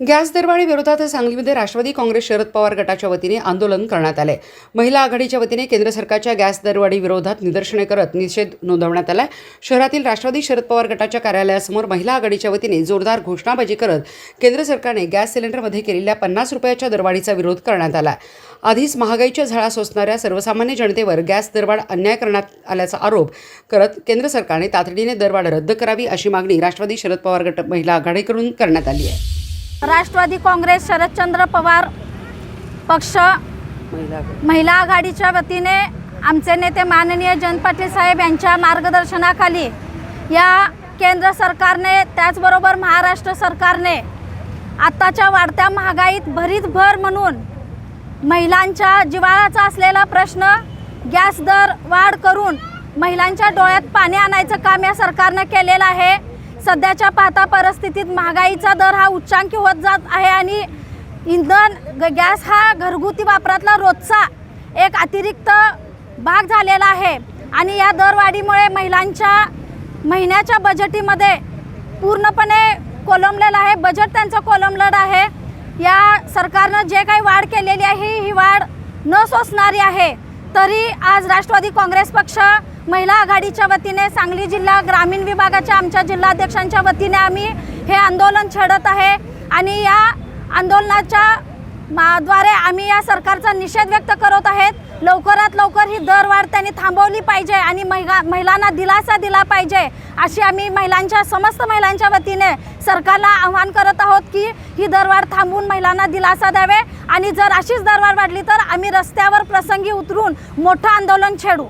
Gas दरवाढी विरोधात सांगलीमध्ये राष्ट्रवादी काँग्रेस शरद पवार गटाच्या वतीने आंदोलन करण्यात आले. महिला आघाडीच्या वतीने केंद्र सरकारच्या गॅस दरवाढी विरोधात निदर्शने करत निषेध नोंदवण्यात आला शहरातील राष्ट्रवादी शरद पवार गटाच्या कार्यालयासमोर महिला आघाडीच्या वतीने जोरदार घोषणाबाजी करत केंद्र सरकारने गॅस सिलेंडरमध्ये केलेल्या पन्नास रुपयाच्या दरवाढीचा विरोध करण्यात आला आधीच महागाईच्या झळा सोसणाऱ्या सर्वसामान्य जनतेवर गॅस दरवाढ अन्याय करण्यात आल्याचा आरोप करत केंद्र सरकारने तातडीने दरवाढ रद्द करावी अशी मागणी राष्ट्रवादी शरद पवार गट महिला आघाडीकडून करण्यात आली आहे. राष्ट्रवादी काँग्रेस शरदचंद्र पवार पक्ष महिला आघाडीच्या वतीने आमचे नेते माननीय जयंत पाटील साहेब यांच्या मार्गदर्शनाखाली या केंद्र सरकारने त्याचबरोबर महाराष्ट्र सरकारने आत्ताच्या वाढत्या महागाईत भरीत भर म्हणून महिलांच्या जिवाळाचा असलेला प्रश्न गॅस दर वाढ करून महिलांच्या डोळ्यात पाणी आणायचं काम या सरकारनं केलेलं आहे. सध्याच्या पाहता परिस्थितीत महागाईचा दर हा उच्चांकी होत जात आहे आणि इंधन ग- गॅस हा घरगुती वापरातला रोजचा एक अतिरिक्त भाग झालेला आहे. आणि या दरवाढीमुळे महिलांच्या महिन्याच्या बजेटीमध्ये पूर्णपणे कोलमलेलं आहे. बजेट त्यांचं कोलमलं आहे. या सरकारनं जे काही वाढ केलेली आहे ही वाढ न सोसणारी आहे. तरी आज राष्ट्रवादी काँग्रेस पक्ष महिला आघाडीच्या वतीने सांगली जिल्हा ग्रामीण विभागाच्या आमच्या जिल्हाध्यक्षांच्या वतीने आम्ही हे आंदोलन छेडत आहे. आणि या आंदोलनाच्या माद्वारे आम्ही या सरकारचा निषेध व्यक्त करत आहेत. लवकरात लवकर ही दरवाढ त्यांनी थांबवली पाहिजे आणि महिला महिलांना दिलासा दिला पाहिजे अशी आम्ही महिलांच्या समस्त महिलांच्या वतीने सरकारला आव्हान करत आहोत की ही दरवाढ थांबवून महिलांना दिलासा द्यावे. आणि जर अशीच दरवाढ वाढली तर आम्ही रस्त्यावर प्रसंगी उतरून मोठं आंदोलन छेडू.